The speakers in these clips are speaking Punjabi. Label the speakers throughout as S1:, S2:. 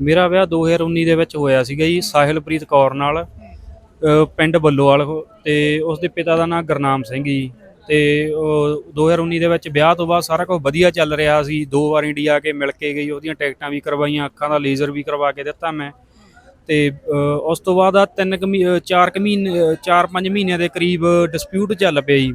S1: ਮੇਰਾ ਵਿਆਹ 2019 ਦੇ ਵਿੱਚ ਹੋਇਆ ਸੀਗਾ ਜੀ, ਸਾਹਿਲਪ੍ਰੀਤ ਕੌਰ ਨਾਲ ਪਿੰਡ ਬੱਲੋਵਾਲ ਤੇ ਉਸ ਦੇ ਪਿਤਾ ਦਾ ਨਾਮ ਗੁਰਨਾਮ ਸਿੰਘ ਜੀ। ਤੇ ਉਹ 2019 ਦੇ ਵਿੱਚ ਵਿਆਹ ਤੋਂ ਬਾਅਦ ਸਾਰਾ ਕੁਝ ਵਧੀਆ ਚੱਲ ਰਿਹਾ ਸੀ। ਦੋ ਵਾਰ ਇੰਡੀਆ ਆ ਕੇ ਮਿਲ ਕੇ ਗਈ, ਉਹਦੀਆਂ ਟਿਕਟਾਂ ਵੀ ਕਰਵਾਈਆਂ, ਅੱਖਾਂ ਦਾ ਲੇਜ਼ਰ ਵੀ ਕਰਵਾ ਕੇ ਦਿੱਤਾ ਮੈਂ। ਤੇ ਉਸ ਤੋਂ ਬਾਅਦ ਆ ਤਿੰਨ ਕੁ ਮਹੀ- ਚਾਰ ਕੁ ਮਹੀਨੇ 4-5 ਮਹੀਨਿਆਂ ਦੇ ਕਰੀਬ ਡਿਸਪਿਊਟ ਚੱਲ ਪਿਆ ਜੀ।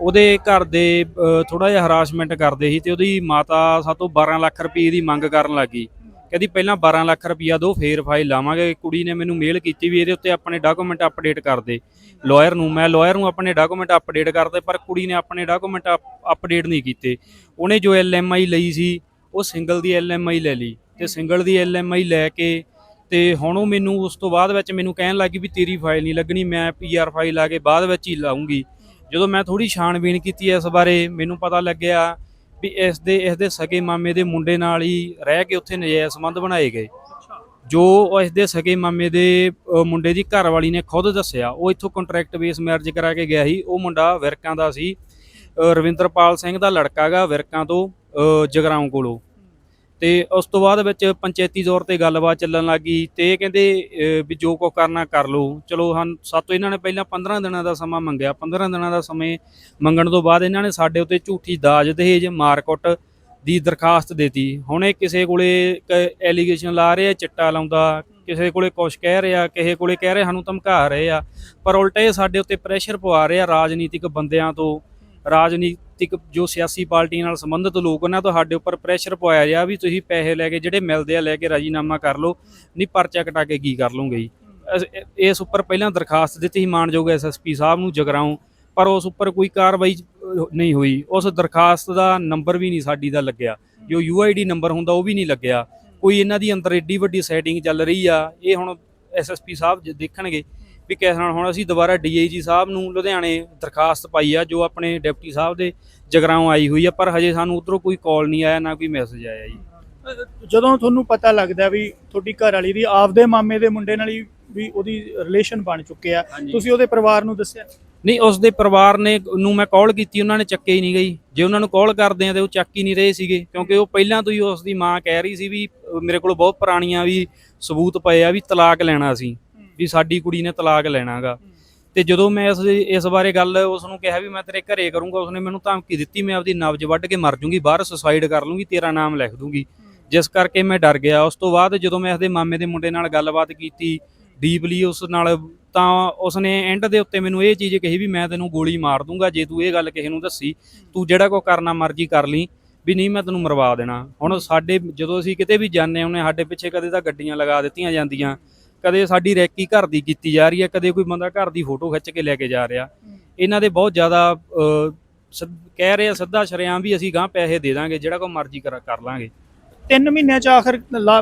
S1: ਉਹਦੇ ਘਰ ਦੇ ਥੋੜਾ ਜਿਹਾ ਹਰਾਸਮੈਂਟ ਕਰਦੇ ਸੀ ਤੇ ਉਹਦੀ ਮਾਤਾ ਸਾਤੋਂ 12 ਲੱਖ ਰੁਪਏ ਦੀ ਮੰਗ ਕਰਨ ਲੱਗੀ ਕਹਿੰਦੀ ਪਹਿਲਾਂ 12 ਲੱਖ ਰੁਪਈਆ ਦੋ, ਫੇਰ ਫਾਈਲ ਲਾਵਾਂਗੇ। ਕੁੜੀ ਨੇ ਮੈਨੂੰ ਮੇਲ ਕੀਤੀ ਵੀ ਇਹਦੇ ਉੱਤੇ ਆਪਣੇ ਡਾਕੂਮੈਂਟ ਅਪਡੇਟ ਕਰ ਦੇ। ਲਾਇਰ ਨੂੰ, ਮੈਂ ਲਾਇਰ ਨੂੰ ਆਪਣੇ ਡਾਕੂਮੈਂਟ ਅਪਡੇਟ ਕਰਦੇ ਪਰ ਕੁੜੀ ਨੇ ਆਪਣੇ ਡਾਕੂਮੈਂਟ ਅਪਡੇਟ ਨਹੀਂ ਕੀਤੇ। ਉਹਨੇ ਜੋ ਐਲਐਮਆਈ ਲਈ ਸੀ, ਉਹ ਸਿੰਗਲ ਦੀ ਐਲਐਮਆਈ ਲੈ ਲਈ ਤੇ ਸਿੰਗਲ ਦੀ ਐਲਐਮਆਈ ਲੈ ਕੇ ਤੇ ਹੁਣ ਉਹ ਮੈਨੂੰ ਉਸ ਤੋਂ ਬਾਅਦ ਵਿੱਚ ਮੈਨੂੰ ਕਹਿਣ ਲੱਗੀ ਵੀ ਤੇਰੀ ਫਾਈਲ ਨਹੀਂ ਲੱਗਣੀ, ਮੈਂ ਪੀਆਰ ਫਾਈਲ ਲਾ ਕੇ ਬਾਅਦ ਵਿੱਚ ਹੀ ਲਾਉਂਗੀ ਜਦੋਂ ਮੈਂ ਥੋੜੀ ਛਾਣਬੀਣ ਕੀਤੀ ਇਸ ਬਾਰੇ, ਮੈਨੂੰ ਪਤਾ ਲੱਗਿਆ ਵੀ ਇਸ ਦੇ ਇਸ ਦੇ ਸਗੇ ਮਾਮੇ ਦੇ ਮੁੰਡੇ ਨਾਲ ਹੀ ਰਹਿ ਕੇ ਉੱਥੇ ਨਜਾਇਜ਼ ਸੰਬੰਧ ਬਣਾਏ ਗਏ। ਜੋ ਇਸ ਦੇ ਸਗੇ ਮਾਮੇ ਦੇ ਮੁੰਡੇ ਦੀ ਘਰ ਵਾਲੀ ਨੇ ਖੁਦ ਦੱਸਿਆ ਉਹ ਇੱਥੋਂ ਕੰਟਰੈਕਟ ਬੇਸ ਮੈਰਿਜ ਕਰਾ ਕੇ ਗਿਆ ਸੀ। ਉਹ ਮੁੰਡਾ ਵਿਰਕਾਂ ਦਾ ਸੀ ਰਵਿੰਦਰਪਾਲ ਸਿੰਘ ਦਾ ਲੜਕਾ ਗਾ ਵਿਰਕਾਂ ਤੋਂ ਜਗਰਾਉਂ ਕੋਲੋਂ। ਤੇ ਉਸ ਤੋਂ ਬਾਅਦ ਵਿੱਚ ਪੰਚਾਇਤੀ ਤੌਰ ਤੇ ਗੱਲਬਾਤ ਚੱਲਣ ਲੱਗੀ ਤੇ ਇਹ ਕਹਿੰਦੇ ਵੀ ਜੋ ਕੋ ਕਰਨਾ ਕਰ ਲਓ। ਚਲੋ ਹਨ ਸਾਤੋਂ ਇਹਨਾਂ ਨੇ ਪਹਿਲਾਂ 15 ਦਿਨਾਂ ਦਾ ਸਮਾਂ ਮੰਗਿਆ। 15 ਦਿਨਾਂ ਦਾ ਸਮੇਂ ਮੰਗਣ ਤੋਂ ਬਾਅਦ ਇਹਨਾਂ ਨੇ ਸਾਡੇ ਉੱਤੇ ਝੂਠੀ ਦਾਜ ਦਹੇਜ ਮਾਰਕੁੱਟ ਦੀ ਦਰਖਾਸਤ ਦੇਤੀ। ਹੁਣ ਇਹ ਕਿਸੇ ਕੋਲੇ ਐਲੀਗੇਸ਼ਨ ਲਾ ਰਿਹਾ, ਚਿੱਟਾ ਲਾਉਂਦਾ, ਕਿਸੇ ਕੋਲੇ ਕੁਛ ਕਹਿ ਰਿਹਾ, ਕਿਸੇ ਕੋਲੇ ਕਹਿ ਰਿਹਾ, ਸਾਨੂੰ ਧਮਕਾ ਰਹੇ ਆ। ਪਰ ਉਲਟਾ ਇਹ ਸਾਡੇ ਉੱਤੇ ਪ੍ਰੈਸ਼ਰ ਪਵਾ ਰਹੇ ਆ ਰਾਜਨੀਤਿਕ ਬੰਦਿਆਂ ਤੋਂ। ਰਾਜਨੀਤਿਕ ਜੋ ਸਿਆਸੀ ਪਾਰਟੀਆਂ ਨਾਲ ਸੰਬੰਧਿਤ ਲੋਕ ਉਹਨਾਂ ਤੋਂ ਸਾਡੇ ਉੱਪਰ ਪ੍ਰੈਸ਼ਰ ਪਵਾਇਆ ਰਿਹਾ ਵੀ ਤੁਸੀਂ ਪੈਸੇ ਲੈ ਕੇ ਜਿਹੜੇ ਮਿਲਦੇ ਆ ਲੈ ਕੇ ਰਾਜੀਨਾਮਾ ਕਰ ਲਓ, ਨਹੀਂ ਪਰਚਾ ਕਟਾ ਕੇ ਕੀ ਕਰ ਲਓਗੇ ਜੀ? ਅਸ- ਇਸ ਉੱਪਰ ਪਹਿਲਾਂ ਦਰਖਾਸਤ ਦਿੱਤੀ ਸੀ ਮਾਨਯੋਗ ਐਸਐਸਪੀ ਸਾਹਿਬ ਨੂੰ ਜਗਰਾਉਂ, ਪਰ ਉਸ ਉੱਪਰ ਕੋਈ ਕਾਰਵਾਈ ਨਹੀਂ ਹੋਈ। ਉਸ ਦਰਖਾਸਤ ਦਾ ਨੰਬਰ ਵੀ ਨਹੀਂ ਸਾਡੀ ਦਾ ਲੱਗਿਆ। ਜੋ ਯੂਆਈਡੀ ਨੰਬਰ ਹੁੰਦਾ ਉਹ ਵੀ ਨਹੀਂ ਲੱਗਿਆ। ਕੋਈ ਇਹਨਾਂ ਦੀ ਅੰਦਰ ਏਡੀ ਵੱਡੀ ਸੈਟਿੰਗ ਚੱਲ ਰਹੀ ਆ, ਇਹ ਹੁਣ ਐਸਐਸਪੀ ਸਾਹਿਬ ਦੇਖਣਗੇ। ਵੀ ਕਿਸ ਨਾਲ ਹੁਣ ਅਸੀਂ ਦੁਬਾਰਾ ਡੀਆਈਜੀ ਸਾਹਿਬ ਨੂੰ ਲੁਧਿਆਣੇ ਦਰਖਾਸਤ ਪਾਈ ਆ ਜੋ ਆਪਣੇ ਡਿਪਟੀ ਸਾਹਿਬ ਦੇ ਜਗਰਾਉਂ ਆਈ ਹੋਈ ਆ ਪਰ ਹਜੇ ਸਾਨੂੰ ਉਧਰੋਂ ਕੋਈ ਕਾਲ ਨਹੀਂ ਆਇਆ ਨਾ ਕੋਈ ਮੈਸੇਜ ਆਇਆ ਜੀ।
S2: ਜਦੋਂ ਤੁਹਾਨੂੰ ਪਤਾ ਲੱਗਦਾ ਵੀ ਤੁਹਾਡੀ ਘਰ ਵਾਲੀ ਦੀ ਆਪਦੇ ਮਾਮੇ ਦੇ ਮੁੰਡੇ ਨਾਲ ਹੀ ਵੀ ਉਹਦੀ ਰਿਲੇਸ਼ਨ ਬਣ ਚੁੱਕਿਆ
S1: ਹਾਂਜੀ।
S2: ਤੁਸੀਂ ਉਹਦੇ ਪਰਿਵਾਰ ਨੂੰ ਦੱਸਿਆ?
S1: ਨਹੀਂ ਉਸ ਦੇ ਪਰਿਵਾਰ ਨੇ ਨੂੰ ਮੈਂ ਕਾਲ ਕੀਤੀ ਉਹਨਾਂ ਨੇ ਚੱਕੇ ਹੀ ਨਹੀਂ ਗਈ। ਜੇ ਉਹਨਾਂ ਨੂੰ ਕਾਲ ਕਰਦੇ ਆ ਤੇ ਉਹ ਚੱਕ ਹੀ ਨਹੀਂ ਰਹੇ ਸੀਗੇ ਕਿਉਂਕਿ ਉਹ ਪਹਿਲਾਂ ਤੋਂ ਹੀ ਉਸ ਦੀ ਮਾਂ ਕਹਿ ਰਹੀ ਸੀ ਵੀ ਮੇਰੇ ਕੋਲ ਬਹੁਤ ਪੁਰਾਣੀਆਂ ਵੀ ਸਬੂਤ ਪਏ ਆ ਵੀ ਤਲਾਕ ਲੈਣਾ ਸੀ। ਵੀ ਸਾਡੀ ਕੁੜੀ ਨੇ ਤਲਾਕ ਲੈਣਾਗਾ। ਤੇ ਜਦੋਂ ਮੈਂ ਇਸ ਇਸ ਬਾਰੇ ਗੱਲ ਉਸ ਨੂੰ ਕਿਹਾ ਵੀ ਮੈਂ ਤੇਰੇ ਘਰੇ ਕਰੂੰਗਾ, ਉਸਨੇ ਮੈਨੂੰ ਧਮਕੀ ਦਿੱਤੀ, ਮੈਂ ਆਪਦੀ ਨਬਜ ਵੱਢ ਕੇ ਮਰ ਜੂੰਗੀ, ਬਾਹਰ ਸੁਸਾਈਡ ਕਰ ਲੂੰਗੀ, ਤੇਰਾ ਨਾਮ ਲਿਖ ਦੂੰਗੀ। ਜਿਸ ਕਰਕੇ ਮੈਂ ਡਰ ਗਿਆ। ਉਸ ਤੋਂ ਬਾਅਦ ਜਦੋਂ ਮੈਂ ਇਸਦੇ ਮਾਮੇ ਦੇ ਮੁੰਡੇ ਨਾਲ ਗੱਲਬਾਤ ਕੀਤੀ ਡੀਪਲੀ, ਉਸ ਨਾਲ ਤਾਂ ਉਸਨੇ ਐਂਡ ਦੇ ਉੱਤੇ ਮੈਨੂੰ ਇਹ ਚੀਜ਼ ਕਹੀ ਵੀ ਮੈਂ ਤੈਨੂੰ ਗੋਲੀ ਮਾਰ ਦੂੰਗਾ, ਜੇ ਤੂੰ ਇਹ ਗੱਲ ਕਿਸੇ ਨੂੰ ਦੱਸੀ, ਤੂੰ ਜਿਹੜਾ ਕੋ ਕਰਨਾ ਮਰਜ਼ੀ ਕਰ ਲਈ, ਵੀ ਨਹੀਂ ਮੈਂ ਤੈਨੂੰ ਮਰਵਾ ਦੇਣਾ। ਹੁਣ ਸਾਡੇ, ਜਦੋਂ ਅਸੀਂ ਕਿਤੇ ਵੀ ਜਾਂਦੇ ਹੁੰਨੇ ਸਾਡੇ ਪਿੱਛੇ ਕਦੇ ਤਾਂ ਗੱਡੀਆਂ ਲਗਾ ਦਿੱਤੀਆਂ ਜਾਂਦੀਆਂ। ਕਦੇ ਸਾਡੀ ਰੈਕੀ ਘਰ ਦੀ ਕੀਤੀ ਜਾ ਰਹੀ ਹੈ ਕਦੇ ਕੋਈ ਬੰਦਾ ਘਰ ਦੀ ਫੋਟੋ ਖਿੱਚ ਕੇ ਲੈ ਕੇ ਜਾ ਰਿਹਾ। ਇਹਨਾਂ ਦੇ ਬਹੁਤ ਜ਼ਿਆਦਾ ਕਹਿ ਰਹੇ ਆ ਸਿੱਧਾ ਸ਼ਰੇਆਮ ਵੀ ਅਸੀਂ ਗਾਂ ਪੈਸੇ ਦੇ ਦਾਂਗੇ ਜਿਹੜਾ ਕੋ ਮਰਜ਼ੀ ਕਰ ਕਰ ਲਾਂਗੇ।
S2: ਤਿੰਨ ਮਹੀਨਿਆਂ ਚ ਆਖਰ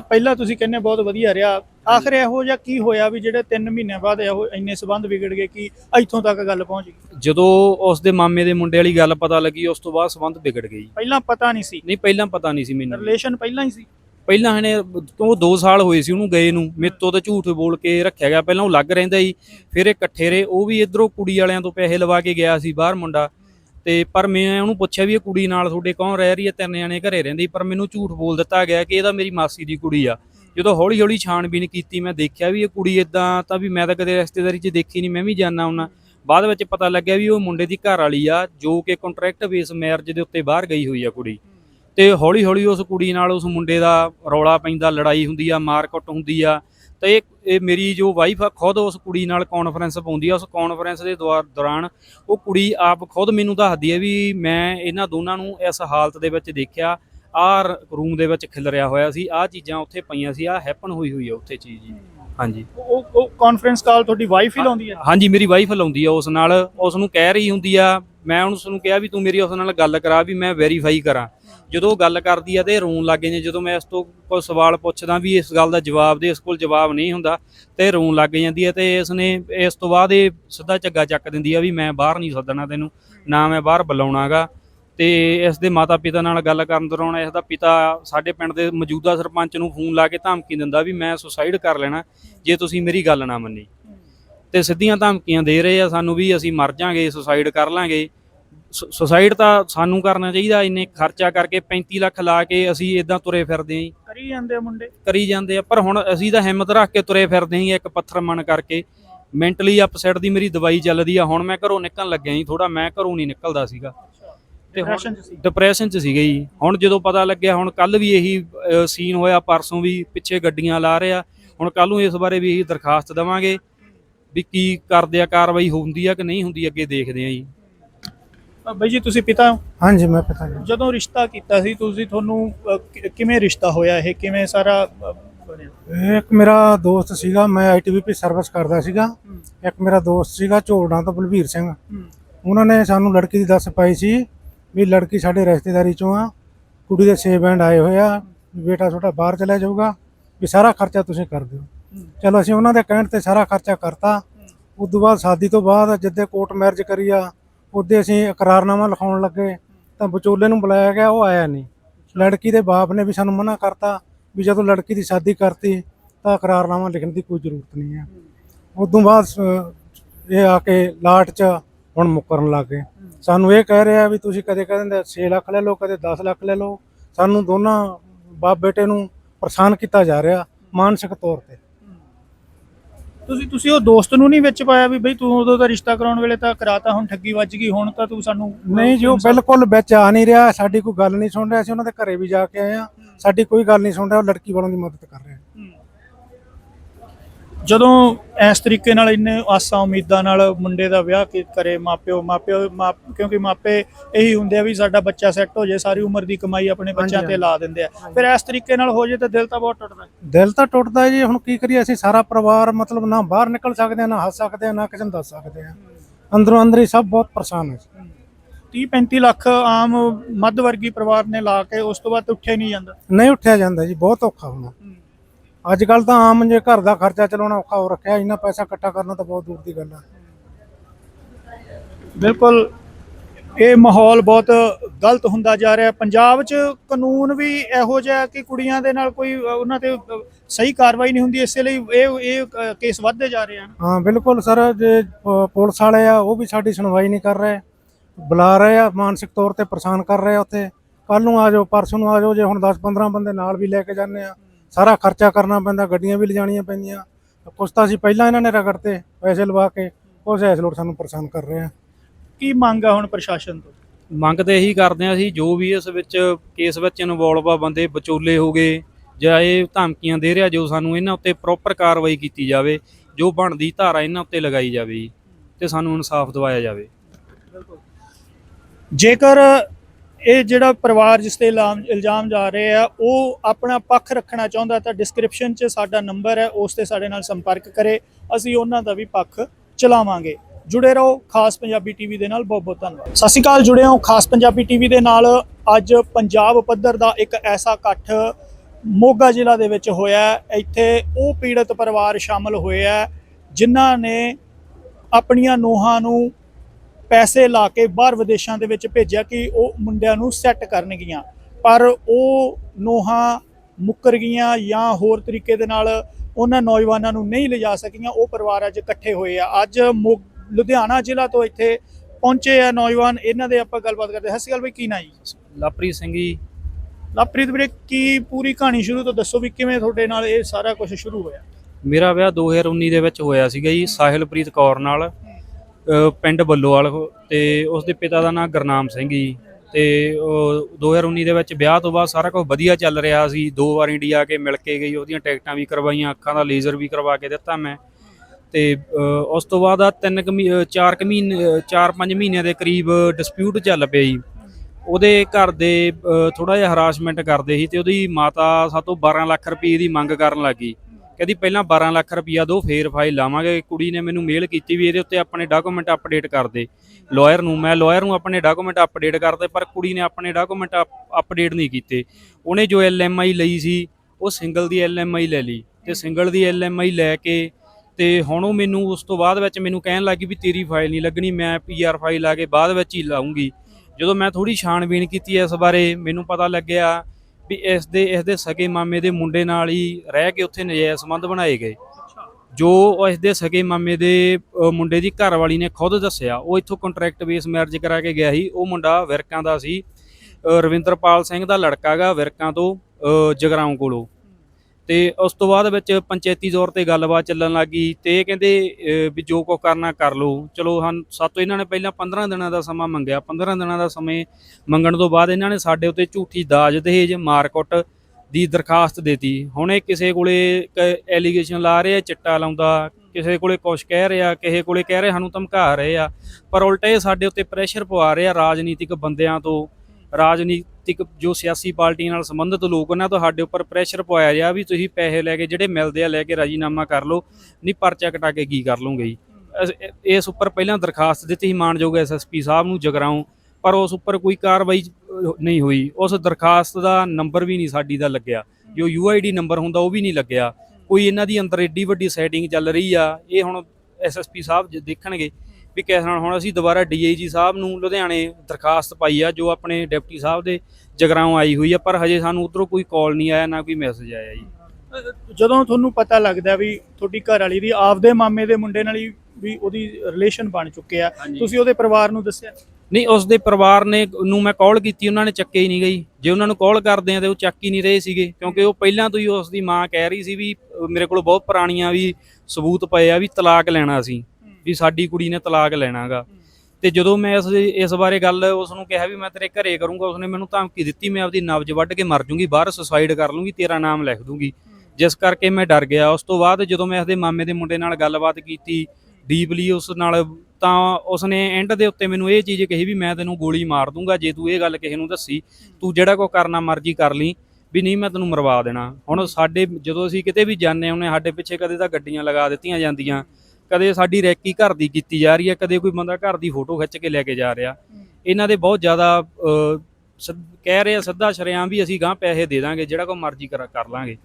S2: ਪਹਿਲਾਂ ਤੁਸੀਂ ਕਹਿੰਦੇ ਬਹੁਤ ਵਧੀਆ ਰਿਹਾ। ਆਖਰ ਇਹੋ ਜਿਹਾ ਕੀ ਹੋਇਆ ਵੀ ਜਿਹੜੇ ਤਿੰਨ ਮਹੀਨਿਆਂ ਬਾਅਦ ਇਹੋ ਇੰਨੇ ਸਬੰਧ ਵਿਗੜ ਗਏ ਕਿ ਇੱਥੋਂ ਤੱਕ ਗੱਲ ਪਹੁੰਚ ਗਈ?
S1: ਜਦੋਂ ਉਸ ਦੇ ਮਾਮੇ ਦੇ ਮੁੰਡੇ ਵਾਲੀ ਗੱਲ ਪਤਾ ਲੱਗੀ ਉਸ ਤੋਂ ਬਾਅਦ ਸੰਬੰਧ ਵਿਗੜ ਗਈ
S2: ਪਹਿਲਾਂ ਪਤਾ ਨਹੀਂ ਸੀ।
S1: ਨਹੀਂ ਪਹਿਲਾਂ ਪਤਾ ਨਹੀਂ ਸੀ ਮੈਨੂੰ।
S2: ਰਿਲੇਸ਼ਨ ਪਹਿਲਾਂ ਹੀ ਸੀ?
S1: ਪਹਿਲਾਂ ਇਹਨੇ ਉਹ 2 ਸਾਲ ਹੋਏ ਸੀ ਉਹਨੂੰ ਗਏ ਨੂੰ ਮੇਤੋਂ ਤੇ ਝੂਠ ਬੋਲ ਕੇ ਰੱਖਿਆ ਗਿਆ, ਪਹਿਲਾਂ ਉਹ ਲੱਗ ਰਹਿੰਦਾ ਸੀ, ਫਿਰ ਇਹ ਇਕੱਠੇ ਰਹੇ, ਉਹ ਵੀ ਇਧਰੋਂ ਕੁੜੀ ਵਾਲਿਆਂ ਤੋਂ ਪੈਸੇ ਲਵਾ ਕੇ ਗਿਆ ਸੀ ਬਾਹਰ ਮੁੰਡਾ, ਤੇ ਪਰ ਮੈਂ ਉਹਨੂੰ ਪੁੱਛਿਆ ਵੀ ਇਹ ਕੁੜੀ ਨਾਲ ਤੁਹਾਡੇ ਕੌਣ ਰਹਿ ਰਹੀ ਹੈ, ਤਿੰਨ ਜਣੇ ਘਰੇ ਰਹਿੰਦੇ ਪਰ ਮੈਨੂੰ ਝੂਠ ਬੋਲ ਦਿੱਤਾ ਗਿਆ ਕਿ ਇਹਦਾ ਮੇਰੀ ਮਾਸੀ ਦੀ ਕੁੜੀ ਆ। ਜਦੋਂ ਹੌਲੀ ਹੌਲੀ ਛਾਣਬੀਨ ਕੀਤੀ, ਮੈਂ ਦੇਖਿਆ ਵੀ ਇਹ ਕੁੜੀ ਇਦਾਂ ਤਾਂ ਵੀ ਮੈਂ ਤਾਂ ਕਦੇ ਰਿਸ਼ਤੇਦਾਰੀ 'ਚ ਦੇਖੀ ਨਹੀਂ, ਮੈਂ ਵੀ ਜਾਣਾ ਹੁੰਨਾ ਬਾਅਦ ਵਿੱਚ ਪਤਾ ਲੱਗਿਆ ਵੀ ਉਹ ਮੁੰਡੇ ਦੀ ਘਰ ਵਾਲੀ ਆ, ਜੋ ਕਿ ਕੰਟਰੈਕਟ ਬੇਸ ਮੈਰਿਜ ਦੇ ਉੱਤੇ ਬਾਹਰ ਗਈ ਹੋਈ ਆ ਕੁੜੀ। ਤੇ ਹੌਲੀ ਹੌਲੀ ਉਸ ਕੁੜੀ ਨਾਲ ਉਸ ਮੁੰਡੇ ਦਾ ਰੌਲਾ ਪੈਂਦਾ ਲੜਾਈ ਹੁੰਦੀ ਆ ਮਾਰਕੁੱਟ ਹੁੰਦੀ ਆ। ਤੇ ਇਹ ਇਹ ਮੇਰੀ ਜੋ ਵਾਈਫ ਆ ਖੁਦ ਉਸ ਕੁੜੀ ਨਾਲ ਕਾਨਫਰੰਸ ਪਾਉਂਦੀ ਆ। ਉਸ ਕਾਨਫਰੰਸ ਦੇ ਦੌਰਾਨ ਉਹ ਕੁੜੀ ਆਪ ਖੁਦ ਮੈਨੂੰ ਦੱਸਦੀ ਹੈ ਵੀ ਮੈਂ ਇਹਨਾਂ ਦੋਨਾਂ ਨੂੰ ਇਸ ਹਾਲਤ ਦੇ ਵਿੱਚ ਦੇਖਿਆ। ਆਹ ਰੂਮ ਦੇ ਵਿੱਚ ਖਿਲਰਿਆ ਹੋਇਆ ਸੀ ਆਹ ਚੀਜ਼ਾਂ ਉੱਥੇ ਪਈਆਂ ਸੀ ਆਹ ਹੈਪਨ ਹੋਈ ਹੋਈ ਆ ਉੱਥੇ ਚੀਜ਼। ਜੀ ਹਾਂਜੀ।
S2: ਉਹ ਉਹ ਕਾਨਫਰੰਸ ਕਾਲ ਤੁਹਾਡੀ ਵਾਈਫ ਹੀ ਲਾਉਂਦੀ ਹੈ
S1: ਹਾਂਜੀ ਮੇਰੀ ਵਾਈਫ ਲਾਉਂਦੀ ਆ ਉਸ ਨਾਲ। ਉਸ ਨੂੰ ਕਹਿ ਰਹੀ ਹੁੰਦੀ ਆ ਮੈਂ ਉਸ ਨੂੰ ਕਿਹਾ ਵੀ ਤੂੰ ਮੇਰੀ ਉਸ ਨਾਲ ਗੱਲ ਕਰਾ ਵੀ ਮੈਂ ਵੈਰੀਫਾਈ ਕਰਾਂ। ਜਦੋਂ ਗੱਲ ਕਰਦੀ ਆ ਤੇ ਰੋਣ ਲੱਗ ਜਾਂਦੀ ਜਦੋਂ ਮੈਂ ਇਸ ਤੋਂ ਕੋਈ ਸਵਾਲ ਪੁੱਛਦਾ ਵੀ ਇਸ ਗੱਲ ਦਾ ਜਵਾਬ ਦੇ, ਇਸ ਕੋਲ ਜਵਾਬ ਨਹੀਂ ਹੁੰਦਾ, ਤੇ ਰੋਣ ਲੱਗ ਜਾਂਦੀ ਹੈ ਤੇ ਇਸ ਨੇ ਇਸ ਤੋਂ ਬਾਅਦ ਇਹ ਸਿੱਧਾ ਝੱਗਾ ਚੱਕ ਦਿੰਦੀ ਆ ਵੀ ਮੈਂ ਬਾਹਰ ਨਹੀਂ ਸੱਦਣਾ ਤੈਨੂੰ, ਨਾ ਮੈਂ ਬਾਹਰ ਬੁਲਾਉਣਾਗਾ। ਤੇ ਇਸ ਦੇ ਮਾਤਾ ਪਿਤਾ ਨਾਲ ਗੱਲ ਕਰਨ ਦੌਰਾਨ ਇਸ ਦਾ ਪਿਤਾ ਸਾਡੇ ਪਿੰਡ ਦੇ ਮੌਜੂਦਾ ਸਰਪੰਚ ਨੂੰ ਫੋਨ ਲਾ ਕੇ ਧਮਕੀ ਦਿੰਦਾ ਵੀ ਮੈਂ ਸੁਸਾਈਡ ਕਰ ਲੈਣਾ, ਜੇ ਤੁਸੀਂ ਮੇਰੀ ਗੱਲ ਨਾ ਮੰਨੀ। ਤੇ ਸਿੱਧੀਆਂ ਧਮਕੀਆਂ ਦੇ ਰਹੇ ਆ ਸਾਨੂੰ ਵੀ ਅਸੀਂ ਮਰ ਜਾਾਂਗੇ, ਸੁਸਾਈਡ ਕਰ ਲਾਂਗੇ। ਸੁਸਾਈਡ ਤਾਂ ਸਾਨੂੰ ਕਰਨਾ ਚਾਹੀਦਾ ਇੰਨੇ ਖਰਚਾ ਕਰਕੇ 35 ਲੱਖ ਲਾ ਕੇ ਅਸੀਂ ਇਦਾਂ ਤੁਰੇ ਫਿਰਦੇ ਆਂ ਜੀ।
S2: ਕਰੀ ਜਾਂਦੇ ਆ ਮੁੰਡੇ?
S1: ਕਰੀ ਜਾਂਦੇ ਆ ਪਰ ਹੁਣ ਅਸੀਂ ਤਾਂ ਹਿੰਮਤ ਰੱਖ ਕੇ ਤੁਰੇ ਫਿਰਦੇ ਆਂ ਇੱਕ ਪੱਥਰ ਮਨ ਕਰਕੇ। ਮੈਂਟਲੀ ਅਪਸੈਟ ਦੀ ਮੇਰੀ ਦਵਾਈ ਚੱਲਦੀ ਆ ਹੁਣ ਮੈਂ ਘਰੋਂ ਨਿਕਲਣ ਲੱਗਿਆ ਜੀ ਥੋੜਾ ਮੈਂ ਘਰੋਂ ਨਹੀਂ ਨਿਕਲਦਾ ਸੀਗਾ। ਤੇ ਹੁਣ। ਡਿਪਰੈਸ਼ਨ ਚ ਸੀਗਾ ਜੀ। ਹੁਣ ਜਦੋਂ ਪਤਾ ਲੱਗਿਆ ਹੁਣ ਕੱਲ ਵੀ ਇਹੀ ਸੀਨ ਹੋਇਆ ਪਰਸੋਂ ਵੀ ਪਿੱਛੇ ਗੱਡੀਆਂ ਲਾ ਰਹੇ। ਹੁਣ ਕੱਲ ਨੂੰ ਇਸ ਬਾਰੇ ਵੀ ਇਹੀ ਦਰਖਾਸਤ ਦੇਵਾਂਗੇ ਵੀ ਕੀ ਕਰਦੇ ਆ ਕਾਰਵਾਈ ਹੁੰਦੀ ਆ ਕਿ ਨਹੀਂ ਹੁੰਦੀ ਅੱਗੇ ਦੇਖਦੇ ਆ ਜੀ।
S2: ਬਾਈ ਜੀ ਤੁਸੀਂ ਪਿਤਾ ਹੋ?
S3: ਹਾਂਜੀ ਮੈਂ ਪਤਾ ਜੀ।
S2: ਜਦੋਂ ਰਿਸ਼ਤਾ ਕੀਤਾ ਸੀ ਤੁਸੀਂ ਤੁਹਾਨੂੰ ਅ, ਕਿ- ਕਿਵੇਂ ਰਿਸ਼ਤਾ ਹੋਇਆ ਇਹ? ਕਿਵੇਂ ਸਾਰਾ ਅ, ਬਣਿਆ?
S3: ਇੱਕ ਮੇਰਾ ਦੋਸਤ ਸੀਗਾ ਮੈਂ ਆਈਟੀਬੀਪੀ ਸਰਵਿਸ ਕਰਦਾ ਸੀਗਾ। ਇੱਕ ਮੇਰਾ ਦੋਸਤ ਸੀਗਾ ਝੋੜਾਂ ਤੋਂ ਬਲਵੀਰ ਸਿੰਘ। ਉਹਨਾਂ ਨੇ ਸਾਨੂੰ ਲੜਕੀ ਦੀ ਦੱਸ ਪਾਈ ਸੀ ਵੀ ਲੜਕੀ ਸਾਡੇ ਰਿਸ਼ਤੇਦਾਰੀ ਚੋਂ ਆ। ਕੁੜੀ ਦੇ ਛੇ ਬੈਂਡ ਆਏ ਹੋਏ ਆ ਵੀ ਬੇਟਾ ਤੁਹਾਡਾ ਬਾਹਰ ਚਲਾ ਜਾਊਗਾ ਵੀ ਸਾਰਾ ਖਰਚਾ ਤੁਸੀਂ ਕਰ ਦਿਓ। ਚਲੋ ਅਸੀਂ ਉਹਨਾਂ ਦੇ ਕਹਿਣ ਤੇ ਸਾਰਾ ਖਰਚਾ ਕਰਤਾ। ਉਸ ਤੋਂ ਬਾਅਦ ਸ਼ਾਦੀ ਤੋਂ ਬਾਅਦ ਜਿੱਦੇ ਕੋਰਟ ਮੈਰਿਜ ਕਰੀ ਆ ਉਹਦੇ ਅਸੀਂ ਇਕਰਾਰਨਾਮਾ ਲਿਖਾਉਣ ਲੱਗੇ, ਤਾਂ ਵਿਚੋਲੇ ਨੂੰ ਬੁਲਾਇਆ ਗਿਆ, ਉਹ ਆਇਆ ਨਹੀਂ। ਲੜਕੀ ਦੇ ਬਾਪ ਨੇ ਵੀ ਸਾਨੂੰ ਮਨਾ ਕਰਤਾ ਵੀ ਜਦੋਂ ਲੜਕੀ ਦੀ ਸ਼ਾਦੀ ਕਰਤੀ, ਤਾਂ ਇਕਰਾਰਨਾਮਾ ਲਿਖਣ ਦੀ ਕੋਈ ਜ਼ਰੂਰਤ ਨਹੀਂ ਹੈ। ਉਸ ਤੋਂ ਬਾਅਦ ਇਹ ਆ ਕੇ ਲਾਟ 'ਚ ਹੁਣ ਮੁੱਕਰਨ ਲੱਗ ਗਏ। ਸਾਨੂੰ ਇਹ ਕਹਿ ਰਿਹਾ ਵੀ ਤੁਸੀਂ ਕਦੇ ਕਹਿੰਦੇ 6 ਲੱਖ ਲੈ ਲਓ, ਕਦੇ 10 ਲੱਖ ਲੈ ਲਓ। ਸਾਨੂੰ ਦੋਨਾਂ ਬਾਪ ਬੇਟੇ ਨੂੰ ਪਰੇਸ਼ਾਨ ਕੀਤਾ ਜਾ ਰਿਹਾ, ਮਾਨਸਿਕ ਤੌਰ ਤੇ।
S2: ਤੁਸੀਂ ਤੁਸੀਂ ਉਹ ਦੋਸਤ ਨੂੰ ਨਹੀਂ ਵਿੱਚ ਪਾਇਆ ਵੀ ਬਈ ਤੂੰ ਉਦੋਂ ਦਾ ਰਿਸ਼ਤਾ ਕਰਾਉਣ ਵੇਲੇ ਤਾਂ ਕਰਾਤਾ ਹੁਣ ਠੱਗੀ ਵੱਜ ਗਈ ਹੁਣ ਤਾਂ ਤੂੰ ਸਾਨੂੰ
S3: ਨਹੀਂ ਜੀ ਉਹ ਬਿਲਕੁਲ ਵਿੱਚ ਆ ਨਹੀਂ ਰਿਹਾ ਸਾਡੀ ਕੋਈ ਗੱਲ ਨਹੀਂ ਸੁਣ ਰਿਹਾ ਅਸੀਂ ਉਹਨਾਂ ਦੇ ਘਰੇ ਵੀ ਜਾ ਕੇ ਆਏ ਆ ਸਾਡੀ ਕੋਈ ਗੱਲ ਨਹੀਂ ਸੁਣ ਰਿਹਾ ਉਹ ਲੜਕੀ ਵਾਲੋਂ ਦੀ ਮਦਦ ਕਰ ਰਿਹਾ।
S2: ਜਦੋਂ ਇਸ ਤਰੀਕੇ ਨਾਲ ਇੰਨੇ ਆਸਾਂ ਉਮੀਦਾਂ ਨਾਲ ਮੁੰਡੇ ਦਾ ਵਿਆਹ ਕੀ ਕਰੇ ਮਾਪਿਓ ਮਾਪਿਓ ਮਾਪ- ਕਿਉਂਕਿ ਮਾਪੇ ਇਹੀ ਹੁੰਦੇ ਆ ਵੀ ਸਾਡਾ ਬੱਚਾ ਸੈੱਟ ਹੋ ਜਾਏ ਸਾਰੀ ਉਮਰ ਦੀ ਕਮਾਈ ਆਪਣੇ ਬੱਚਿਆਂ ਤੇ ਲਾ ਦਿੰਦੇ ਆ। ਫਿਰ ਇਸ ਤਰੀਕੇ ਨਾਲ ਹੋ ਜਾਏ ਤਾਂ ਦਿਲ ਤਾਂ ਬਹੁਤ ਟੁੱਟਦਾ।
S3: ਦਿਲ ਤਾਂ ਟੁੱਟਦਾ ਜੀ ਹੁਣ ਕੀ ਕਰੀਏ ਅਸੀਂ ਸਾਰਾ ਪਰਿਵਾਰ ਮਤਲਬ ਨਾ ਬਾਹਰ ਨਿਕਲ ਸਕਦੇ ਆ ਨਾ ਹੱਸ ਸਕਦੇ ਆ ਨਾ ਕਿਸੇ ਨੂੰ ਦੱਸ ਸਕਦੇ ਆ। ਅੰਦਰੋਂ ਅੰਦਰ ਹੀ ਸਭ ਬਹੁਤ ਪਰੇਸ਼ਾਨ ਹੈ
S2: 30 35 ਲੱਖ ਆਮ ਮੱਧ ਵਰਗੀ ਪਰਿਵਾਰ ਨੇ ਲਾ ਕੇ ਉਸ ਤੋਂ ਬਾਅਦ ਉੱਠਿਆ ਨਹੀਂ ਜਾਂਦਾ।
S3: ਨਹੀਂ ਉੱਠਿਆ ਜਾਂਦਾ ਜੀ ਬਹੁਤ ਔਖਾ ਹੋਣਾ। ਅੱਜ ਕੱਲ ਤਾਂ ਆਮ ਜੇ ਘਰ ਦਾ ਖਰਚਾ ਚਲਾਉਣਾ ਔਖਾ ਹੋ ਰੱਖਿਆ ਇੰਨਾ ਪੈਸਾ ਇਕੱਠਾ ਕਰਨਾ ਤਾਂ ਬਹੁਤ ਦੂਰ ਦੀ ਗੱਲ ਹੈ
S2: ਬਿਲਕੁਲ ਇਹ ਮਾਹੌਲ ਬਹੁਤ ਗਲਤ ਹੁੰਦਾ ਜਾ ਰਿਹਾ। ਪੰਜਾਬ 'ਚ ਕਾਨੂੰਨ ਵੀ ਇਹੋ ਜਿਹਾ ਕਿ ਕੁੜੀਆਂ ਦੇ ਨਾਲ ਕੋਈ ਉਹਨਾਂ ਤੇ ਸਹੀ ਕਾਰਵਾਈ ਨਹੀਂ ਹੁੰਦੀ ਇਸੇ ਲਈ ਇਹ ਇਹ ਕੇਸ ਵੱਧਦੇ ਜਾ ਰਹੇ ਹਨ।
S3: ਹਾਂ ਬਿਲਕੁਲ ਸਰ ਜੇ ਪੁਲਿਸ ਵਾਲੇ ਆ ਉਹ ਵੀ ਸਾਡੀ ਸੁਣਵਾਈ ਨਹੀਂ ਕਰ ਰਹੇ। ਬੁਲਾ ਰਹੇ ਆ ਮਾਨਸਿਕ ਤੌਰ ਤੇ ਪਰੇਸ਼ਾਨ ਕਰ ਰਹੇ ਆ ਉੱਥੇ। ਕੱਲ ਨੂੰ ਆ ਜਾਓ ਪਰਸੋਂ ਨੂੰ ਆ ਜਾਓ ਜੇ ਹੁਣ 10 15 ਬੰਦੇ ਨਾਲ ਵੀ ਲੈ ਕੇ ਜਾਂਦੇ ਆ ਸਾਰਾ ਖਰਚਾ ਕਰਨਾ ਪੈਂਦਾ ਗੱਡੀਆਂ ਵੀ ਲਿਜਾਣੀਆਂ ਪੈਂਦੀਆਂ। ਕੁਛ ਤਾਂ ਅਸੀਂ ਪਹਿਲਾਂ ਇਹਨਾਂ ਨੇ ਰਗੜਤੇ ਪੈਸੇ ਲਵਾ ਕੇ ਕੁਛ ਐਸ ਲੋਟ ਸਾਨੂੰ ਪਰੇਸ਼ਾਨ ਕਰ ਰਹੇ ਆ
S2: ਕੀ ਮੰਗ ਆ ਹੁਣ ਪ੍ਰਸ਼ਾਸਨ ਤੋਂ?
S1: ਮੰਗ ਤਾਂ ਇਹੀ ਕਰਦੇ ਆ ਅਸੀਂ ਜੋ ਵੀ ਇਸ ਵਿੱਚ ਕੇਸ ਵਿੱਚ ਇਨਵੋਲਵ ਆ ਬੰਦੇ ਵਿਚੋਲੇ ਹੋ ਗਏ ਜਾਂ ਇਹ ਧਮਕੀਆਂ ਦੇ ਰਿਹਾ ਜੋ ਸਾਨੂੰ ਇਹਨਾਂ ਉੱਤੇ ਪ੍ਰੋਪਰ ਕਾਰਵਾਈ ਕੀਤੀ ਜਾਵੇ ਜੋ ਬਣਦੀ ਧਾਰਾ ਇਹਨਾਂ ਉੱਤੇ ਲਗਾਈ ਜਾਵੇ ਤੇ ਸਾਨੂੰ ਇਨਸਾਫ ਦਿਵਾਇਆ ਜਾਵੇ।
S2: ਜੇਕਰ ਇਹ ਜਿਹੜਾ ਪਰਿਵਾਰ ਜਿਸ ਤੇ ਇਲਜ਼ਾਮ ਇਲਜ਼ਾਮ ਜਾ ਰਹੇ ਆ, ਉਹ ਆਪਣਾ ਪੱਖ ਰੱਖਣਾ ਚਾਹੁੰਦਾ ਤਾਂ ਡਿਸਕ੍ਰਿਪਸ਼ਨ 'ਚ ਸਾਡਾ ਨੰਬਰ ਹੈ, ਉਸ ਤੇ ਸਾਡੇ ਨਾਲ ਸੰਪਰਕ ਕਰੇ, ਅਸੀਂ ਉਹਨਾਂ ਦਾ ਵੀ ਪੱਖ ਚਲਾਵਾਂਗੇ। ਜੁੜੇ ਰਹੋ ਖਾਸ ਪੰਜਾਬੀ ਟੀਵੀ ਦੇ ਨਾਲ, ਬਹੁਤ ਬਹੁਤ ਧੰਨਵਾਦ। ਸਤਿ ਸ਼੍ਰੀ ਅਕਾਲ, ਜੁੜੇ ਹੋ ਖਾਸ ਪੰਜਾਬੀ ਟੀਵੀ ਦੇ ਨਾਲ। ਅੱਜ ਪੰਜਾਬ ਪੱਧਰ ਦਾ ਇੱਕ ਐਸਾ ਇਕੱਠ ਮੋਗਾ ਜ਼ਿਲ੍ਹਾ ਦੇ ਵਿੱਚ ਹੋਇਆ ਇੱਥੇ ਉਹ ਪੀੜਤ ਪਰਿਵਾਰ ਸ਼ਾਮਲ ਹੋਏ ਆ ਜਿਨ੍ਹਾਂ ਨੇ ਆਪਣੀਆਂ ਨੋਹਾਂ ਨੂੰ ਪੈਸੇ ਲਾ ਕੇ ਬਾਹਰ ਵਿਦੇਸ਼ਾਂ ਦੇ ਵਿੱਚ ਭੇਜਿਆ ਕਿ ਉਹ ਮੁੰਡਿਆਂ ਨੂੰ ਸੈੱਟ ਕਰਨਗੀਆਂ। ਪਰ ਉਹ ਨੋਹਾਂ ਮੁੱਕਰ ਗਈਆਂ ਜਾਂ ਹੋਰ ਤਰੀਕੇ ਦੇ ਨਾਲ ਉਹਨਾਂ ਨੌਜਵਾਨਾਂ ਨੂੰ ਨਹੀਂ ਲਿਜਾ ਸਕੀਆਂ ਉਹ ਪਰਿਵਾਰ ਅੱਜ ਇਕੱਠੇ ਹੋਏ ਆ। ਅੱਜ ਲੁਧਿਆਣਾ ਜ਼ਿਲ੍ਹਾ ਤੋਂ ਇੱਥੇ ਪਹੁੰਚੇ ਆ ਨੌਜਵਾਨ। ਇਹਨਾਂ ਦੇ ਆਪਾਂ ਗੱਲਬਾਤ ਕਰਦੇ ਹਾਂ। ਸਤਿ ਸ਼੍ਰੀ ਅਕਾਲ ਬਈ ਕੀ ਨਾਂ ਜੀ?
S1: ਲਵਪ੍ਰੀਤ ਸਿੰਘ ਜੀ।
S2: ਲਵਪ੍ਰੀਤ ਵੀਰੇ ਕੀ ਪੂਰੀ ਕਹਾਣੀ ਸ਼ੁਰੂ ਤੋਂ ਦੱਸੋ ਵੀ ਕਿਵੇਂ ਤੁਹਾਡੇ ਨਾਲ ਇਹ ਸਾਰਾ ਕੁਝ ਸ਼ੁਰੂ ਹੋਇਆ?
S1: ਮੇਰਾ ਵਿਆਹ 2019 ਦੇ ਵਿੱਚ ਹੋਇਆ ਸੀਗਾ ਜੀ ਸਾਹਿਲਪ੍ਰੀਤ ਕੌਰ ਨਾਲ। ਪਿੰਡ ਬੱਲੋਵਾਲ ਤੇ ਉਸ ਦੇ ਪਿਤਾ ਦਾ ਨਾਮ ਗੁਰਨਾਮ ਸਿੰਘ ਜੀ। ਤੇ ਉਹ 2019 ਦੇ ਵਿੱਚ ਵਿਆਹ ਤੋਂ ਬਾਅਦ ਸਾਰਾ ਕੁਝ ਵਧੀਆ ਚੱਲ ਰਿਹਾ ਸੀ। ਦੋ ਵਾਰ ਇੰਡੀਆ ਆ ਕੇ ਮਿਲ ਕੇ ਗਈ, ਉਹਦੀਆਂ ਟਿਕਟਾਂ ਵੀ ਕਰਵਾਈਆਂ, ਅੱਖਾਂ ਦਾ ਲੇਜ਼ਰ ਵੀ ਕਰਵਾ ਕੇ ਦਿੱਤਾ ਮੈਂ। ਤੇ ਉਸ ਤੋਂ ਬਾਅਦ ਆ ਤਿੰਨ ਕੁ ਮਹੀ- ਚਾਰ ਕੁ ਮਹੀਨੇ 4-5 ਮਹੀਨਿਆਂ ਦੇ ਕਰੀਬ ਡਿਸਪਿਊਟ ਚੱਲ ਪਿਆ ਜੀ। ਉਹਦੇ ਘਰ ਦੇ ਥੋੜਾ ਜਿਹਾ ਹਰਾਸਮੈਂਟ ਕਰਦੇ ਸੀ ਤੇ ਉਹਦੀ ਮਾਤਾ ਸਾਤੋਂ 12 ਲੱਖ ਰੁਪਏ ਦੀ ਮੰਗ ਕਰਨ ਲੱਗੀ ਕਹਿੰਦੀ ਪਹਿਲਾਂ 12 ਲੱਖ ਰੁਪਈਆ ਦੋ, ਫੇਰ ਫਾਈਲ ਲਾਵਾਂਗੇ। ਕੁੜੀ ਨੇ ਮੈਨੂੰ ਮੇਲ ਕੀਤੀ ਵੀ ਇਹਦੇ ਉੱਤੇ ਆਪਣੇ ਡਾਕੂਮੈਂਟ ਅਪਡੇਟ ਕਰ ਦੇ। ਲਾਇਰ ਨੂੰ, ਮੈਂ ਲਾਇਰ ਨੂੰ ਆਪਣੇ ਡਾਕੂਮੈਂਟ ਅਪਡੇਟ ਕਰਦੇ ਪਰ ਕੁੜੀ ਨੇ ਆਪਣੇ ਡਾਕੂਮੈਂਟ ਅਪਡੇਟ ਨਹੀਂ ਕੀਤੇ। ਉਹਨੇ ਜੋ ਐਲਐਮਆਈ ਲਈ ਸੀ, ਉਹ ਸਿੰਗਲ ਦੀ ਐਲਐਮਆਈ ਲੈ ਲਈ ਤੇ ਸਿੰਗਲ ਦੀ ਐਲਐਮਆਈ ਲੈ ਕੇ ਤੇ ਹੁਣ ਉਹ ਮੈਨੂੰ ਉਸ ਤੋਂ ਬਾਅਦ ਵਿੱਚ ਮੈਨੂੰ ਕਹਿਣ ਲੱਗੀ ਵੀ ਤੇਰੀ ਫਾਈਲ ਨਹੀਂ ਲੱਗਣੀ, ਮੈਂ ਪੀਆਰ ਫਾਈਲ ਲਾ ਕੇ ਬਾਅਦ ਵਿੱਚ ਹੀ ਲਾਉਂਗੀ ਜਦੋਂ ਮੈਂ ਥੋੜੀ ਛਾਣਬੀਣ ਕੀਤੀ ਇਸ ਬਾਰੇ, ਮੈਨੂੰ ਪਤਾ ਲੱਗਿਆ ਵੀ ਇਸ ਦੇ ਇਸ ਦੇ ਸਗੇ ਮਾਮੇ ਦੇ ਮੁੰਡੇ ਨਾਲ ਹੀ ਰਹਿ ਕੇ ਉੱਥੇ ਨਜਾਇਜ਼ ਸੰਬੰਧ ਬਣਾਏ ਗਏ। ਜੋ ਇਸ ਦੇ ਸਕੇ ਮਾਮੇ ਦੇ ਮੁੰਡੇ ਦੀ ਘਰ ਵਾਲੀ ਨੇ ਖੁਦ ਦੱਸਿਆ ਉਹ ਇੱਥੋਂ ਕੰਟਰੈਕਟ ਬੇਸ ਮੈਰਿਜ ਕਰਾ ਕੇ ਗਿਆ ਸੀ। ਉਹ ਮੁੰਡਾ ਵਿਰਕਾਂ ਦਾ ਸੀ ਰਵਿੰਦਰਪਾਲ ਸਿੰਘ ਦਾ ਲੜਕਾ ਗਾ ਵਿਰਕਾਂ ਤੋਂ ਜਗਰਾਉਂ ਕੋਲੋਂ। ਤੇ ਉਸ ਤੋਂ ਬਾਅਦ ਵਿੱਚ ਪੰਚਾਇਤੀ ਤੌਰ ਤੇ ਗੱਲਬਾਤ ਚੱਲਣ ਲੱਗੀ ਤੇ ਇਹ ਕਹਿੰਦੇ ਵੀ ਜੋ ਕੋ ਕਰਨਾ ਕਰ ਲਓ। ਚਲੋ ਹਨ ਸਾਤੋਂ ਇਹਨਾਂ ਨੇ ਪਹਿਲਾਂ 15 ਦਿਨਾਂ ਦਾ ਸਮਾਂ ਮੰਗਿਆ। 15 ਦਿਨਾਂ ਦਾ ਸਮੇਂ ਮੰਗਣ ਤੋਂ ਬਾਅਦ ਇਹਨਾਂ ਨੇ ਸਾਡੇ ਉੱਤੇ ਝੂਠੀ ਦਾਜ ਦਹੇਜ, ਮਾਰਕੁੱਟ ਦੀ ਦਰਖਾਸਤ ਦੇਤੀ। ਹੁਣ ਇਹ ਕਿਸੇ ਕੋਲੇ ਐਲੀਗੇਸ਼ਨ ਲਾ ਰਿਹਾ, ਚਿੱਟਾ ਲਾਉਂਦਾ, ਕਿਸੇ ਕੋਲੇ ਕੁਛ ਕਹਿ ਰਿਹਾ, ਕਿਸੇ ਕੋਲੇ ਕਹਿ ਰਿਹਾ, ਸਾਨੂੰ ਧਮਕਾ ਰਹੇ ਆ। ਪਰ ਉਲਟਾ ਇਹ ਸਾਡੇ ਉੱਤੇ ਪ੍ਰੈਸ਼ਰ ਪਵਾ ਰਹੇ ਆ ਰਾਜਨੀਤਿਕ ਬੰਦਿਆਂ ਤੋਂ। ਰਾਜਨੀਤਿਕ ਜੋ ਸਿਆਸੀ ਪਾਰਟੀਆਂ ਨਾਲ ਸੰਬੰਧਿਤ ਲੋਕ ਉਹਨਾਂ ਤੋਂ ਸਾਡੇ ਉੱਪਰ ਪ੍ਰੈਸ਼ਰ ਪਵਾਇਆ ਰਿਹਾ ਵੀ ਤੁਸੀਂ ਪੈਸੇ ਲੈ ਕੇ ਜਿਹੜੇ ਮਿਲਦੇ ਆ ਲੈ ਕੇ ਰਾਜੀਨਾਮਾ ਕਰ ਲਓ, ਨਹੀਂ ਪਰਚਾ ਕਟਾ ਕੇ ਕੀ ਕਰ ਲਓਗੇ ਜੀ? ਇਸ ਉੱਪਰ ਪਹਿਲਾਂ ਦਰਖਾਸਤ ਦਿੱਤੀ ਸੀ ਮਾਨਯੋਗ ਐਸਐਸਪੀ ਸਾਹਿਬ ਨੂੰ ਜਗਰਾਉਂ, ਪਰ ਉਸ ਉੱਪਰ ਕੋਈ ਕਾਰਵਾਈ ਨਹੀਂ ਹੋਈ। ਉਸ ਦਰਖਾਸਤ ਦਾ ਨੰਬਰ ਵੀ ਨਹੀਂ ਸਾਡੀ ਦਾ ਲੱਗਿਆ। ਜੋ ਯੂਆਈਡੀ ਨੰਬਰ ਹੁੰਦਾ ਉਹ ਵੀ ਨਹੀਂ ਲੱਗਿਆ। ਕੋਈ ਇਹਨਾਂ ਦੀ ਅੰਦਰ ਏਡੀ ਵੱਡੀ ਸੈਟਿੰਗ ਚੱਲ ਰਹੀ ਆ, ਇਹ ਹੁਣ ਐਸਐਸਪੀ ਸਾਹਿਬ ਦੇਖਣਗੇ। ਵੀ ਕਿਸ ਨਾਲ ਹੁਣ ਅਸੀਂ ਦੁਬਾਰਾ ਡੀਆਈਜੀ ਸਾਹਿਬ ਨੂੰ ਲੁਧਿਆਣੇ ਦਰਖਾਸਤ ਪਾਈ ਆ ਜੋ ਆਪਣੇ ਡਿਪਟੀ ਸਾਹਿਬ ਦੇ ਜਗਰਾਉਂ ਆਈ ਹੋਈ ਆ ਪਰ ਹਜੇ ਸਾਨੂੰ ਉਧਰੋਂ ਕੋਈ ਕਾਲ ਨਹੀਂ ਆਇਆ ਨਾ ਕੋਈ ਮੈਸੇਜ ਆਇਆ ਜੀ।
S2: ਜਦੋਂ ਤੁਹਾਨੂੰ ਪਤਾ ਲੱਗਦਾ ਵੀ ਤੁਹਾਡੀ ਘਰ ਵਾਲੀ ਦੀ ਆਪਦੇ ਮਾਮੇ ਦੇ ਮੁੰਡੇ ਨਾਲ ਹੀ ਵੀ ਉਹਦੀ ਰਿਲੇਸ਼ਨ ਬਣ ਚੁੱਕਿਆ
S1: ਹਾਂਜੀ।
S2: ਤੁਸੀਂ ਉਹਦੇ ਪਰਿਵਾਰ ਨੂੰ ਦੱਸਿਆ?
S1: ਨਹੀਂ ਉਸ ਦੇ ਪਰਿਵਾਰ ਨੇ ਨੂੰ ਮੈਂ ਕਾਲ ਕੀਤੀ ਉਹਨਾਂ ਨੇ ਚੱਕੇ ਹੀ ਨਹੀਂ ਗਈ। ਜੇ ਉਹਨਾਂ ਨੂੰ ਕਾਲ ਕਰਦੇ ਆ ਤੇ ਉਹ ਚੱਕ ਹੀ ਨਹੀਂ ਰਹੇ ਸੀਗੇ ਕਿਉਂਕਿ ਉਹ ਪਹਿਲਾਂ ਤੋਂ ਹੀ ਉਸ ਦੀ ਮਾਂ ਕਹਿ ਰਹੀ ਸੀ ਵੀ ਮੇਰੇ ਕੋਲ ਬਹੁਤ ਪੁਰਾਣੀਆਂ ਵੀ ਸਬੂਤ ਪਏ ਆ ਵੀ ਤਲਾਕ ਲੈਣਾ ਸੀ। ਵੀ ਸਾਡੀ ਕੁੜੀ ਨੇ ਤਲਾਕ ਲੈਣਾਗਾ। ਤੇ ਜਦੋਂ ਮੈਂ ਇਸ ਇਸ ਬਾਰੇ ਗੱਲ ਉਸ ਨੂੰ ਕਿਹਾ ਵੀ ਮੈਂ ਤੇਰੇ ਘਰੇ ਕਰੂੰਗਾ, ਉਸਨੇ ਮੈਨੂੰ ਧਮਕੀ ਦਿੱਤੀ, ਮੈਂ ਆਪਦੀ ਨਬਜ ਵੱਢ ਕੇ ਮਰ ਜੂੰਗੀ, ਬਾਹਰ ਸੁਸਾਈਡ ਕਰ ਲੂੰਗੀ, ਤੇਰਾ ਨਾਮ ਲਿਖ ਦੂੰਗੀ। ਜਿਸ ਕਰਕੇ ਮੈਂ ਡਰ ਗਿਆ। ਉਸ ਤੋਂ ਬਾਅਦ ਜਦੋਂ ਮੈਂ ਇਸਦੇ ਮਾਮੇ ਦੇ ਮੁੰਡੇ ਨਾਲ ਗੱਲਬਾਤ ਕੀਤੀ ਡੀਪਲੀ, ਉਸ ਨਾਲ ਤਾਂ ਉਸਨੇ ਐਂਡ ਦੇ ਉੱਤੇ ਮੈਨੂੰ ਇਹ ਚੀਜ਼ ਕਹੀ ਵੀ ਮੈਂ ਤੈਨੂੰ ਗੋਲੀ ਮਾਰ ਦੂੰਗਾ, ਜੇ ਤੂੰ ਇਹ ਗੱਲ ਕਿਸੇ ਨੂੰ ਦੱਸੀ, ਤੂੰ ਜਿਹੜਾ ਕੋ ਕਰਨਾ ਮਰਜ਼ੀ ਕਰ ਲਈ, ਵੀ ਨਹੀਂ ਮੈਂ ਤੈਨੂੰ ਮਰਵਾ ਦੇਣਾ। ਹੁਣ ਸਾਡੇ, ਜਦੋਂ ਅਸੀਂ ਕਿਤੇ ਵੀ ਜਾਂਦੇ ਹੁੰਨੇ ਸਾਡੇ ਪਿੱਛੇ ਕਦੇ ਤਾਂ ਗੱਡੀਆਂ ਲਗਾ ਦਿੱਤੀਆਂ ਜਾਂਦੀਆਂ। ਕਦੇ ਸਾਡੀ ਰੈਕੀ ਘਰ ਦੀ ਕੀਤੀ ਜਾ ਰਹੀ ਹੈ ਕਦੇ ਕੋਈ ਬੰਦਾ ਘਰ ਦੀ ਫੋਟੋ ਖਿੱਚ ਕੇ ਲੈ ਕੇ ਜਾ ਰਿਹਾ। ਇਹਨਾਂ ਦੇ ਬਹੁਤ ਜ਼ਿਆਦਾ ਕਹਿ ਰਹੇ ਆ ਸਿੱਧਾ ਸ਼ਰੇਆਮ ਵੀ ਅਸੀਂ ਗਾਂ ਪੈਸੇ ਦੇ ਦਾਂਗੇ ਜਿਹੜਾ ਕੋ ਮਰਜ਼ੀ ਕਰ ਲਾਂਗੇ।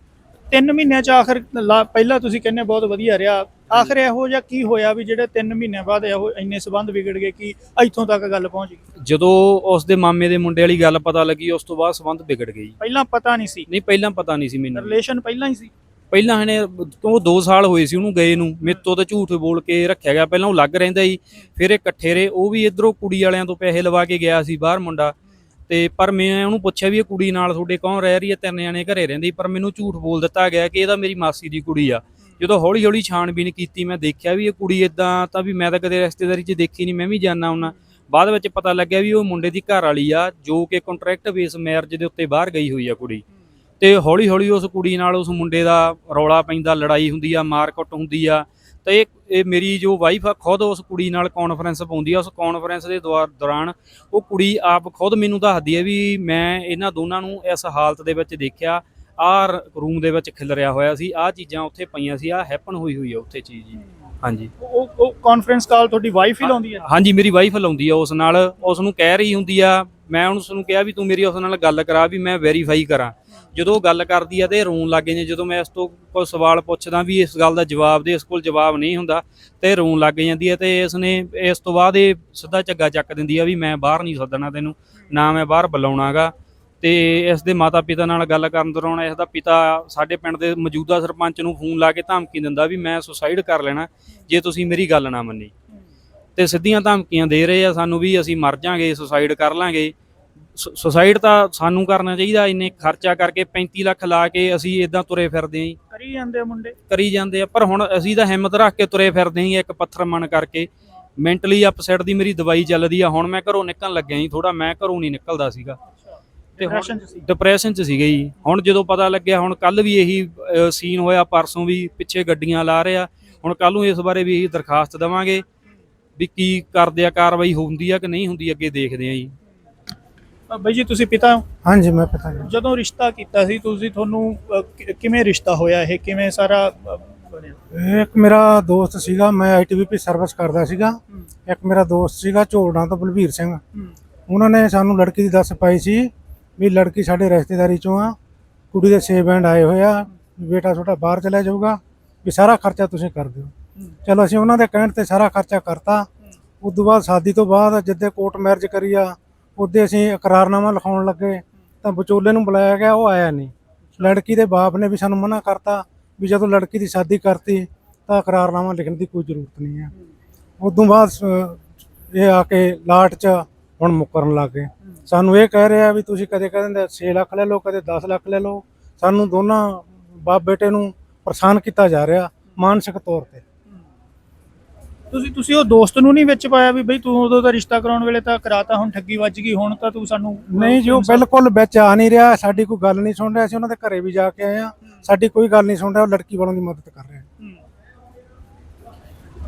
S2: ਤਿੰਨ ਮਹੀਨਿਆਂ ਚ ਆਖਰ ਪਹਿਲਾਂ ਤੁਸੀਂ ਕਹਿੰਦੇ ਬਹੁਤ ਵਧੀਆ ਰਿਹਾ। ਆਖਰ ਇਹੋ ਜਿਹਾ ਕੀ ਹੋਇਆ ਵੀ ਜਿਹੜੇ ਤਿੰਨ ਮਹੀਨਿਆਂ ਬਾਅਦ ਇਹੋ ਇੰਨੇ ਸਬੰਧ ਵਿਗੜ ਗਏ ਕਿ ਇੱਥੋਂ ਤੱਕ ਗੱਲ ਪਹੁੰਚ ਗਈ?
S1: ਜਦੋਂ ਉਸ ਦੇ ਮਾਮੇ ਦੇ ਮੁੰਡੇ ਵਾਲੀ ਗੱਲ ਪਤਾ ਲੱਗੀ ਉਸ ਤੋਂ ਬਾਅਦ ਸੰਬੰਧ ਵਿਗੜ ਗਈ
S2: ਪਹਿਲਾਂ ਪਤਾ ਨਹੀਂ ਸੀ।
S1: ਨਹੀਂ ਪਹਿਲਾਂ ਪਤਾ ਨਹੀਂ ਸੀ ਮੈਨੂੰ।
S2: ਰਿਲੇਸ਼ਨ ਪਹਿਲਾਂ ਹੀ ਸੀ?
S1: ਪਹਿਲਾਂ ਇਹਨੇ ਉਹ 2 ਸਾਲ ਹੋਏ ਸੀ ਉਹਨੂੰ ਗਏ ਨੂੰ ਮੇਤੋਂ ਤਾਂ ਝੂਠ ਬੋਲ ਕੇ ਰੱਖਿਆ ਗਿਆ, ਪਹਿਲਾਂ ਉਹ ਲੱਗ ਰਹਿੰਦਾ ਸੀ, ਫਿਰ ਇਹ ਇਕੱਠੇ ਰਹੇ, ਉਹ ਵੀ ਇਧਰੋਂ ਕੁੜੀ ਵਾਲਿਆਂ ਤੋਂ ਪੈਸੇ ਲਵਾ ਕੇ ਗਿਆ ਸੀ ਬਾਹਰ ਮੁੰਡਾ, ਤੇ ਪਰ ਮੈਂ ਉਹਨੂੰ ਪੁੱਛਿਆ ਵੀ ਇਹ ਕੁੜੀ ਨਾਲ ਤੁਹਾਡੇ ਕੌਣ ਰਹਿ ਰਹੀ ਹੈ, ਤਿੰਨ ਜਣੇ ਘਰੇ ਰਹਿੰਦੀ ਪਰ ਮੈਨੂੰ ਝੂਠ ਬੋਲ ਦਿੱਤਾ ਗਿਆ ਕਿ ਇਹਦਾ ਮੇਰੀ ਮਾਸੀ ਦੀ ਕੁੜੀ ਆ। ਜਦੋਂ ਹੌਲੀ ਹੌਲੀ ਛਾਣਬੀਨ ਕੀਤੀ, ਮੈਂ ਦੇਖਿਆ ਵੀ ਇਹ ਕੁੜੀ ਇਦਾਂ ਤਾਂ ਵੀ ਮੈਂ ਤਾਂ ਕਦੇ ਰਿਸ਼ਤੇਦਾਰੀ 'ਚ ਦੇਖੀ ਨਹੀਂ, ਮੈਂ ਵੀ ਜਾਣਾ ਹੁੰਨਾ। ਬਾਅਦ ਵਿੱਚ ਪਤਾ ਲੱਗਿਆ ਵੀ ਉਹ ਮੁੰਡੇ ਦੀ ਘਰ ਵਾਲੀ ਆ, ਜੋ ਕਿ ਕੰਟਰੈਕਟ ਬੇਸ ਮੈਰਿਜ ਦੇ ਉੱਤੇ ਬਾਹਰ ਗਈ ਹੋਈ ਆ ਕੁੜੀ। ਤੇ ਹੌਲੀ ਹੌਲੀ ਉਸ ਕੁੜੀ ਨਾਲ ਉਸ ਮੁੰਡੇ ਦਾ ਰੌਲਾ ਪੈਂਦਾ, ਲੜਾਈ ਹੁੰਦੀ ਆ, ਮਾਰਕੁੱਟ ਹੁੰਦੀ ਆ। ਤੇ ਇਹ ਇਹ ਮੇਰੀ ਜੋ ਵਾਈਫ ਆ, ਖੁਦ ਉਸ ਕੁੜੀ ਨਾਲ ਕਾਨਫਰੰਸ ਪਾਉਂਦੀ ਆ। ਉਸ ਕਾਨਫਰੰਸ ਦੇ ਦੁਆਰ- ਦੌਰਾਨ ਉਹ ਕੁੜੀ ਆਪ ਖੁਦ ਮੈਨੂੰ ਦੱਸਦੀ ਹੈ ਵੀ ਮੈਂ ਇਹਨਾਂ ਦੋਨਾਂ ਨੂੰ ਇਸ ਹਾਲਤ ਦੇ ਵਿੱਚ ਦੇਖਿਆ। ਆਹ ਰੂਮ ਦੇ ਵਿੱਚ ਖਿਲਰਿਆ ਹੋਇਆ ਸੀ, ਆਹ ਚੀਜ਼ਾਂ ਉੱਥੇ ਪਈਆਂ ਸੀ, ਆਹ ਹੈਪਨ ਹੋਈ ਹੋਈ ਆ ਉੱਥੇ ਚੀਜ਼ ਜੀ। ਹਾਂਜੀ।
S2: ਉਹ ਉਹ ਕਾਨਫਰੰਸ ਕਾਲ ਤੁਹਾਡੀ ਵਾਈਫ ਹੀ ਲਾਉਂਦੀ ਹੈ?
S1: ਹਾਂਜੀ ਮੇਰੀ ਵਾਈਫ ਲਾਉਂਦੀ ਆ ਉਸ ਨਾਲ ਉਸ ਨੂੰ ਕਹਿ ਰਹੀ ਹੁੰਦੀ ਆ ਮੈਂ ਉਸ ਨੂੰ ਕਿਹਾ ਵੀ ਤੂੰ ਮੇਰੀ ਉਸ ਨਾਲ ਗੱਲ ਕਰਾ ਵੀ ਮੈਂ ਵੈਰੀਫਾਈ ਕਰਾਂ। ਜਦੋਂ ਉਹ ਗੱਲ ਕਰਦੀ ਆ ਤੇ ਰੋਣ ਲੱਗ ਜਾਂਦੀ ਆ। ਜਦੋਂ ਮੈਂ ਇਸ ਤੋਂ ਕੋਈ ਸਵਾਲ ਪੁੱਛਦਾ ਵੀ ਇਸ ਗੱਲ ਦਾ ਜਵਾਬ ਦੇ ਇਸ ਕੋਲ ਜਵਾਬ ਨਹੀਂ ਹੁੰਦਾ ਤੇ ਰੋਣ ਲੱਗ ਜਾਂਦੀ ਹੈ ਤੇ ਇਸ ਨੇ ਇਸ ਤੋਂ ਬਾਅਦ ਇਹ ਸਿੱਧਾ ਝੱਗਾ ਚੱਕ ਦਿੰਦੀ ਆ ਵੀ ਮੈਂ ਬਾਹਰ ਨਹੀਂ ਸੱਦਣਾ ਤੈਨੂੰ ਨਾ ਮੈਂ ਬਾਹਰ ਬੁਲਾਉਣਾਗਾ। ਤੇ ਇਸ ਦੇ ਮਾਤਾ ਪਿਤਾ ਨਾਲ ਗੱਲ ਕਰਨ ਦੌਰਾਨ ਇਸ ਦਾ ਪਿਤਾ ਸਾਡੇ ਪਿੰਡ ਦੇ ਮੌਜੂਦਾ ਸਰਪੰਚ ਨੂੰ ਫੋਨ ਲਾ ਕੇ ਧਮਕੀ ਦਿੰਦਾ ਵੀ ਮੈਂ ਸੁਸਾਈਡ ਕਰ ਲੈਣਾ ਜੇ ਤੁਸੀਂ ਮੇਰੀ ਗੱਲ ਨਾ ਮੰਨੀ। ਤੇ ਸਿੱਧੀਆਂ ਧਮਕੀਆਂ ਦੇ ਰਹੇ ਆ ਸਾਨੂੰ ਵੀ ਅਸੀਂ ਮਰ ਜਾਾਂਗੇ ਸੁਸਾਈਡ ਕਰ ਲਾਂਗੇ। ਸੁਸਾਈਡ ਤਾਂ ਸਾਨੂੰ ਕਰਨਾ ਚਾਹੀਦਾ ਇੰਨੇ ਖਰਚਾ ਕਰਕੇ 35 ਲੱਖ ਲਾ ਕੇ ਅਸੀਂ ਇਦਾਂ ਤੁਰੇ ਫਿਰਦੇ ਆਂ ਜੀ।
S2: ਕਰੀ ਜਾਂਦੇ ਆ ਮੁੰਡੇ?
S1: ਕਰੀ ਜਾਂਦੇ ਆ ਪਰ ਹੁਣ ਅਸੀਂ ਤਾਂ ਹਿੰਮਤ ਰੱਖ ਕੇ ਤੁਰੇ ਫਿਰਦੇ ਆਂ ਇੱਕ ਪੱਥਰ ਮਨ ਕਰਕੇ। ਮੈਂਟਲੀ ਅਪਸੈਟ ਦੀ ਮੇਰੀ ਦਵਾਈ ਚੱਲਦੀ ਆ ਹੁਣ ਮੈਂ ਘਰੋਂ ਨਿਕਲਣ ਲੱਗਿਆ ਜੀ ਥੋੜਾ ਮੈਂ ਘਰੋਂ ਨਹੀਂ ਨਿਕਲਦਾ ਸੀਗਾ। ਤੇ ਹੁਣ। ਡਿਪਰੈਸ਼ਨ ਚ ਸੀਗਾ ਜੀ। ਹੁਣ ਜਦੋਂ ਪਤਾ ਲੱਗਿਆ ਹੁਣ ਕੱਲ ਵੀ ਇਹੀ ਸੀਨ ਹੋਇਆ ਪਰਸੋਂ ਵੀ ਪਿੱਛੇ ਗੱਡੀਆਂ ਲਾ ਰਹੇ। ਆ ਹੁਣ ਕੱਲ ਨੂੰ ਇਸ ਬਾਰੇ ਵੀ ਇਹੀ ਦਰਖਾਸਤ ਦੇਵਾਂਗੇ ਵੀ ਕੀ ਕਰਦੇ ਆ ਕਾਰਵਾਈ ਹੁੰਦੀ ਆ ਕਿ ਨਹੀਂ ਹੁੰਦੀ ਅੱਗੇ ਦੇਖਦੇ ਆ ਜੀ।
S2: ਬਾਈ ਜੀ ਤੁਸੀਂ ਪਿਤਾ ਹੋ?
S3: ਹਾਂਜੀ ਮੈਂ ਪਤਾ ਜੀ।
S2: ਜਦੋਂ ਰਿਸ਼ਤਾ ਕੀਤਾ ਸੀ ਤੁਸੀਂ ਤੁਹਾਨੂੰ ਅ, ਕਿਵੇਂ ਰਿਸ਼ਤਾ ਹੋਇਆ ਇਹ? ਕਿਵੇਂ ਸਾਰਾ ਅ, ਬਣਿਆ?
S3: ਇੱਕ ਮੇਰਾ ਦੋਸਤ ਸੀਗਾ ਮੈਂ ਆਈਟੀਵੀਪੀ ਸਰਵਿਸ ਕਰਦਾ ਸੀਗਾ। ਇੱਕ ਮੇਰਾ ਦੋਸਤ ਸੀਗਾ ਝੋਲਣਾ ਤੋਂ ਬਲਵੀਰ ਸਿੰਘ। ਉਹਨਾਂ ਨੇ ਸਾਨੂੰ ਲੜਕੀ ਦੀ ਦੱਸ ਪਾਈ ਸੀ ਵੀ ਲੜਕੀ ਸਾਡੇ ਰਿਸ਼ਤੇਦਾਰੀ ਚੋਂ ਆ ਕੁੜੀ ਦੇ ਛੇ ਬੈਂਡ ਆਏ ਹੋਏ ਆ ਵੀ ਬੇਟਾ ਤੁਹਾਡਾ ਬਾਹਰ ਚਲਾ ਜਾਊਗਾ ਵੀ ਸਾਰਾ ਖਰਚਾ ਤੁਸੀਂ ਕਰ ਦਿਓ। ਚਲੋ ਅਸੀਂ ਉਹਨਾਂ ਦੇ ਕਹਿਣ ਤੇ ਸਾਰਾ ਖਰਚਾ ਕਰਤਾ। ਉਸ ਤੋਂ ਬਾਅਦ ਸ਼ਾਦੀ ਤੋਂ ਬਾਅਦ ਜਿੱਦੇ ਕੋਰਟ ਮੈਰਿਜ ਕਰੀ ਆ ਉਹਦੇ ਅਸੀਂ ਇਕਰਾਰਨਾਮਾ ਲਿਖਾਉਣ ਲੱਗੇ ਤਾਂ ਵਿਚੋਲੇ ਨੂੰ ਬੁਲਾਇਆ ਗਿਆ ਉਹ ਆਇਆ ਨਹੀਂ। ਲੜਕੀ ਦੇ ਬਾਪ ਨੇ ਵੀ ਸਾਨੂੰ ਮਨਾ ਕਰਤਾ ਵੀ ਜਦੋਂ ਲੜਕੀ ਦੀ ਸ਼ਾਦੀ ਕਰਤੀ ਤਾਂ ਇਕਰਾਰਨਾਮਾ ਲਿਖਣ ਦੀ ਕੋਈ ਜ਼ਰੂਰਤ ਨਹੀਂ ਹੈ। ਉਦੋਂ ਬਾਅਦ ਸ- ਇਹ ਆ ਕੇ ਲਾਟ 'ਚ ਹੁਣ ਮੁੱਕਰਨ ਲੱਗ ਗਏ। ਸਾਨੂੰ ਇਹ ਕਹਿ ਰਿਹਾ ਵੀ ਤੁਸੀਂ ਕਦੇ ਕਹਿੰਦੇ 6 ਲੱਖ ਲੈ ਲਓ ਕਦੇ 10 ਲੱਖ ਲੈ ਲਓ। ਸਾਨੂੰ ਦੋਨਾਂ ਬਾਪ ਬੇਟੇ ਨੂੰ ਪਰੇਸ਼ਾਨ ਕੀਤਾ ਜਾ ਰਿਹਾ ਮਾਨਸਿਕ ਤੌਰ ਤੇ।
S2: ਤੁਸੀਂ ਤੁਸੀਂ ਉਹ ਦੋਸਤ ਨੂੰ ਨਹੀਂ ਵਿੱਚ ਪਾਇਆ ਵੀ ਬਈ ਤੂੰ ਉਦੋਂ ਦਾ ਰਿਸ਼ਤਾ ਕਰਾਉਣ ਵੇਲੇ ਤਾਂ ਕਰਾਤਾ ਹੁਣ ਠੱਗੀ ਵੱਜ ਗਈ ਹੁਣ ਤਾਂ ਤੂੰ ਸਾਨੂੰ
S3: ਨਹੀਂ ਜੀ ਉਹ ਬਿਲਕੁਲ ਵਿੱਚ ਆ ਨਹੀਂ ਰਿਹਾ ਸਾਡੀ ਕੋਈ ਗੱਲ ਨਹੀਂ ਸੁਣ ਰਿਹਾ ਸੀ ਉਹਨਾਂ ਦੇ ਘਰੇ ਵੀ ਜਾ ਕੇ ਆਏ ਆ ਸਾਡੀ ਕੋਈ ਗੱਲ ਨਹੀਂ ਸੁਣ ਰਿਹਾ ਉਹ ਲੜਕੀ ਵਾਲੋਂ ਦੀ ਮਦਦ ਕਰ ਰਿਹਾ।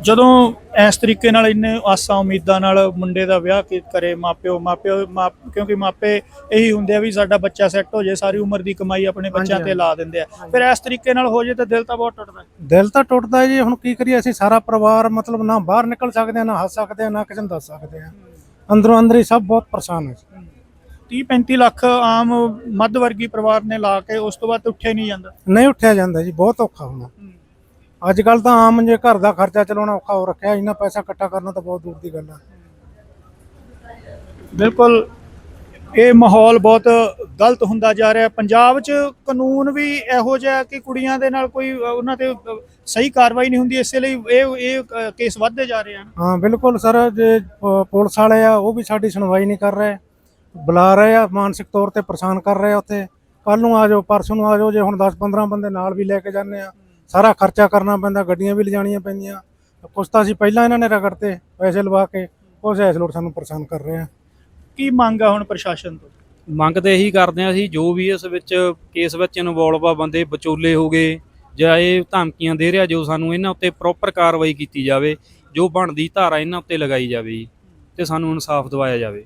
S2: ਜਦੋਂ ਇਸ ਤਰੀਕੇ ਨਾਲ ਇੰਨੇ ਆਸਾਂ ਉਮੀਦਾਂ ਨਾਲ ਮੁੰਡੇ ਦਾ ਵਿਆਹ ਕੀ ਕਰੇ ਮਾਪਿਓ ਮਾਪਿਓ ਮਾਪ- ਕਿਉਂਕਿ ਮਾਪੇ ਇਹੀ ਹੁੰਦੇ ਆ ਵੀ ਸਾਡਾ ਬੱਚਾ ਸੈੱਟ ਹੋ ਜਾਏ ਸਾਰੀ ਉਮਰ ਦੀ ਕਮਾਈ ਆਪਣੇ ਬੱਚਿਆਂ ਤੇ ਲਾ ਦਿੰਦੇ ਆ। ਫਿਰ ਇਸ ਤਰੀਕੇ ਨਾਲ ਹੋ ਜਾਏ ਤਾਂ ਦਿਲ ਤਾਂ ਬਹੁਤ ਟੁੱਟਦਾ। ਹੈ।
S3: ਦਿਲ ਤਾਂ ਟੁੱਟਦਾ ਹੈ ਜੀ ਹੁਣ ਕੀ ਕਰੀਏ ਅਸੀਂ ਸਾਰਾ ਪਰਿਵਾਰ ਮਤਲਬ ਨਾ ਬਾਹਰ ਨਿਕਲ ਸਕਦੇ ਆ ਨਾ ਹੱਸ ਸਕਦੇ ਆ ਨਾ ਕਿਸੇ ਨੂੰ ਦੱਸ ਸਕਦੇ ਆ। ਅੰਦਰੋਂ ਅੰਦਰ ਹੀ ਸਭ ਬਹੁਤ ਪਰੇਸ਼ਾਨ ਹੈ
S2: 30 35 ਲੱਖ ਆਮ ਮੱਧ ਵਰਗੀ ਪਰਿਵਾਰ ਨੇ ਲਾ ਕੇ ਉਸ ਤੋਂ ਬਾਅਦ ਉੱਠਿਆ ਹੀ ਨਹੀਂ ਜਾਂਦਾ।
S3: ਨਹੀਂ ਉੱਠਿਆ ਜਾਂਦਾ ਜੀ ਬਹੁਤ ਔਖਾ ਹੁੰਦਾ ਅੱਜ ਕੱਲ ਤਾਂ ਆਮ ਜੇ ਘਰ ਦਾ ਖਰਚਾ ਚਲਾਉਣਾ ਔਖਾ ਹੋ ਰੱਖਿਆ, ਇੰਨਾ ਪੈਸਾ ਇਕੱਠਾ ਕਰਨਾ ਤਾਂ ਬਹੁਤ ਦੂਰ ਦੀ ਗੱਲ ਆ।
S2: ਬਿਲਕੁਲ, ਇਹ ਮਾਹੌਲ ਬਹੁਤ ਗਲਤ ਹੁੰਦਾ ਜਾ ਰਿਹਾ। ਪੰਜਾਬ 'ਚ ਕਾਨੂੰਨ ਵੀ ਇਹੋ ਜਿਹਾ ਕਿ ਕੁੜੀਆਂ ਦੇ ਨਾਲ ਕੋਈ, ਉਹਨਾਂ ਤੇ ਸਹੀ ਕਾਰਵਾਈ ਨਹੀਂ ਹੁੰਦੀ, ਇਸੇ ਲਈ ਇਹ ਇਹ ਕੇਸ ਵੱਧਦੇ ਜਾ ਰਹੇ ਹਨ।
S3: ਹਾਂ, ਬਿਲਕੁਲ ਸਰ, ਜੇ ਪੁਲਿਸ ਵਾਲੇ ਆ, ਉਹ ਵੀ ਸਾਡੀ ਸੁਣਵਾਈ ਨਹੀਂ ਕਰ ਰਹੇ। ਬੁਲਾ ਰਹੇ ਆ, ਮਾਨਸਿਕ ਤੌਰ ਤੇ ਪਰੇਸ਼ਾਨ ਕਰ ਰਹੇ ਆ ਉੱਥੇ। ਕੱਲ ਨੂੰ ਆ ਜਾਓ, ਪਰਸੋਂ ਨੂੰ ਆ ਜਾਓ, ਜੇ ਹੁਣ 10 15 ਬੰਦੇ ਨਾਲ ਵੀ ਲੈ ਕੇ ਜਾਂਦੇ ਆ। ਸਾਰਾ ਖਰਚਾ ਕਰਨਾ ਪੈਂਦਾ ਗੱਡੀਆਂ ਵੀ ਲਿਜਾਣੀਆਂ ਪੈਂਦੀਆਂ। ਕੁਛ ਤਾਂ ਅਸੀਂ ਪਹਿਲਾਂ ਇਹਨਾਂ ਨੇ ਰਗੜਤੇ ਪੈਸੇ ਲਵਾ ਕੇ ਕੁਛ ਐਸ ਲੋਟ ਸਾਨੂੰ ਪਰੇਸ਼ਾਨ ਕਰ ਰਹੇ ਆ।
S2: ਕੀ ਮੰਗ ਆ ਹੁਣ ਪ੍ਰਸ਼ਾਸਨ ਤੋਂ?
S1: ਮੰਗ ਤੇ ਇਹੀ ਕਰਦੇ ਆ ਅਸੀਂ ਜੋ ਵੀ ਇਸ ਵਿੱਚ ਕੇਸ ਵਿੱਚ ਇਨਵੋਲਵ ਆ ਬੰਦੇ ਵਿਚੋਲੇ ਹੋ ਗਏ ਜਾਂ ਇਹ ਧਮਕੀਆਂ ਦੇ ਰਿਹਾ ਜੋ ਸਾਨੂੰ ਇਹਨਾਂ ਉੱਤੇ ਪ੍ਰੋਪਰ ਕਾਰਵਾਈ ਕੀਤੀ ਜਾਵੇ ਜੋ ਬਣਦੀ ਧਾਰਾ ਇਹਨਾਂ ਉੱਤੇ ਲਗਾਈ ਜਾਵੇ ਤੇ ਸਾਨੂੰ ਇਨਸਾਫ ਦਿਵਾਇਆ ਜਾਵੇ।